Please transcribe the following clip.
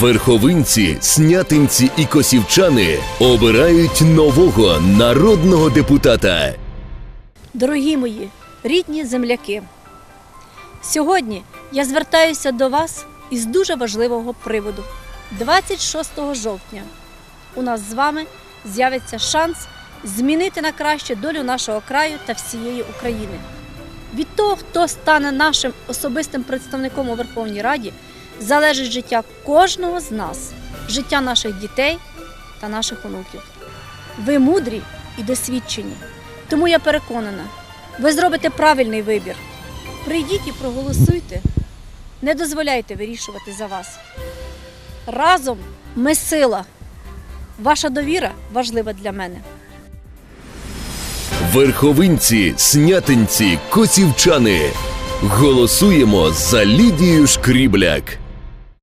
Верховинці, снятинці і косівчани обирають нового народного депутата. Дорогі мої рідні земляки, сьогодні я звертаюся до вас із дуже важливого приводу. 26 жовтня у нас з вами з'явиться шанс змінити на краще долю нашого краю та всієї України. Від того, хто стане нашим особистим представником у Верховній Раді, залежить життя кожного з нас, життя наших дітей та наших онуків. Ви мудрі і досвідчені. Тому я переконана, ви зробите правильний вибір. Прийдіть і проголосуйте. Не дозволяйте вирішувати за вас. Разом ми сила. Ваша довіра важлива для мене. Верховинці, снятинці, косівчани. Голосуємо за Лідію Шкрібляк.